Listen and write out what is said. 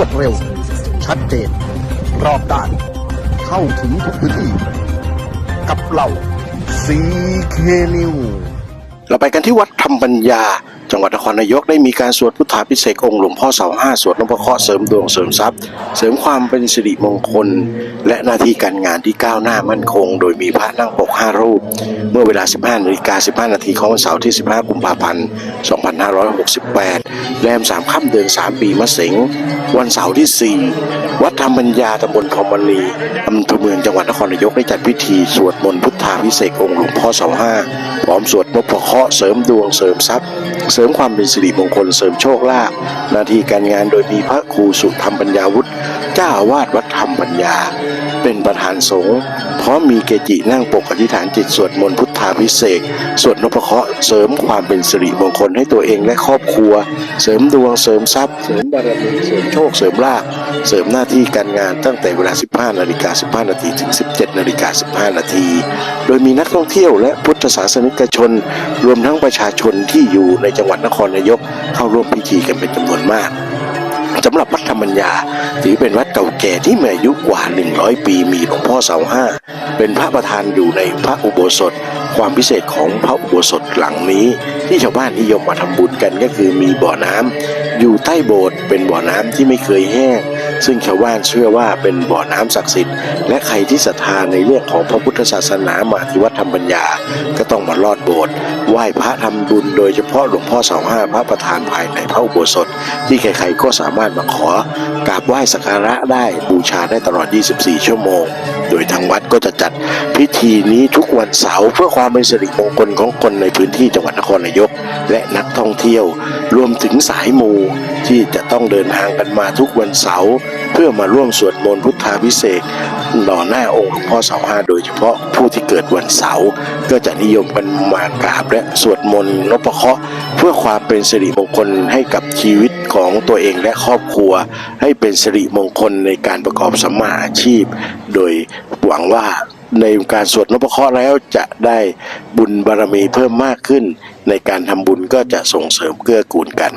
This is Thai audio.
วดเร็ว ชัดเจน รอบด้าน เข้าถึงทุกพื้นที่ กับเราซีเคนิวเราไปกันที่วัดธรรมปัญญา จังหวัดนครนายกได้มีการสวดพุทธาพิเศษองค์หลวงพ่อเสาห้าสวดนพเคราะห์เสริมดวงเสริมทรัพย์ เสริมความเป็นสิริมงคล และหน้าที่การงานที่ก้าวหน้ามั่นคง โดยมีพระนั่งปก5รูป เมื่อเวลา 15นาฬิกา15 นาทีของวันเสาร์ที่ 15 กุมภาพันธ์ 2568 แรม 3 ค่ำเดือน 3 ปีมะเสงวันเสาร์ที่ 4 วัดธรรมปัญญาตำบลพรหมณีอำเภอเมืองจังหวัดนครนายกได้จัดพิธีสวดมนต์พุทธาพิเศษองค์หลวงพ่อเสาห้าพร้อมสวดนพเคราะห์เสริมดวงเสริมทรัพย์ริมความเป็นสิริมงคลเสริมโชคลาภหน้าที่การงานโดยมีพระครูสุธรรมปัญญาวุฒิเจ้าอาวาสวัดธรรมปัญญา เป็นประธานสงฆ์พร้อมมีเกจินั่งปกอธิษฐานจิตสวดมนต์พุทธาพิเศษกสวดนพเคราะห์เสริมความเป็นสิริมงคลให้ตัวเองและครอบครัว เสริมดวงเสริมทรัพย์ เสริมบารมีเสริมโชคเสริมลาภเสริมหน้าที่การงานตั้งแต่เวลา 15 นาฬิกา 15 นาทีถึง 17 นาฬิกา 15 นาที โดยมีนักท่องเที่ยวและพุทธศาสนิกชน รวมทั้งประชาชนที่อยู่ในจังหวัดนครนายกเข้าร่วมพิธีกันเป็นจำนวนมาก สำหรับวัดธรรมัญญา ถือเป็นวัดเก่าแก่ที่มีอายุกว่า 100 ปีมีหลวงพ่อเสาห้า เป็นพระประธานอยู่ในพระอุโบสถ ความพิเศษของพระอุโบสถหลังนี้ ที่ชาวบ้านนิยมมาทำบุญกันก็คือมีบ่อน้ำอยู่ใต้โบสถ์เป็นบ่อน้ำที่ไม่เคยแห้ง ซึ่งชาวบ้านเชื่อว่าเป็นบ่อน้ำศักดิ์สิทธิ์และใครที่ศรัทธาในเรื่องของพระพุทธศาสนามาที่วัดธรรมปัญญา ก็ต้องมาลอดโบสถ์ไหว้พระทำบุญโดยเฉพาะหลวงพ่อเสาห้าพระประธานภายในพระอุโบสถ ที่ใครๆก็สามารถมาขอกราบไหว้สักการะได้บูชาได้ตลอด 24 ชั่วโมง โดยทางวัดก็จะจัดพิธีนี้ทุกวันเสาร์เพื่อความเป็นสิริมงคลของคนในพื้นที่จังหวัดนครนายก และนักท่องเที่ยว รวมถึงสายมูที่จะต้องเดินทางกันมาทุกวันเสาร์ เพื่อมาร่วมสวดมนต์พุทธาพิเศษต่อหน้าองค์หลวงพ่อเสาห้าโดยเฉพาะผู้ที่เกิดวันเสาร์ก็จะนิยมกันมากราบและสวดมนต์นพเคราะห์เพื่อความเป็นสิริมงคลให้กับชีวิตของตัวเองและครอบครัว ให้เป็นสิริมงคลในการประกอบสัมมาอาชีพ โดยหวังว่าในการสวดนพเคราะห์แล้วจะได้บุญบารมีเพิ่มมากขึ้น ในการทำบุญก็จะส่งเสริมเกื้อกูลกัน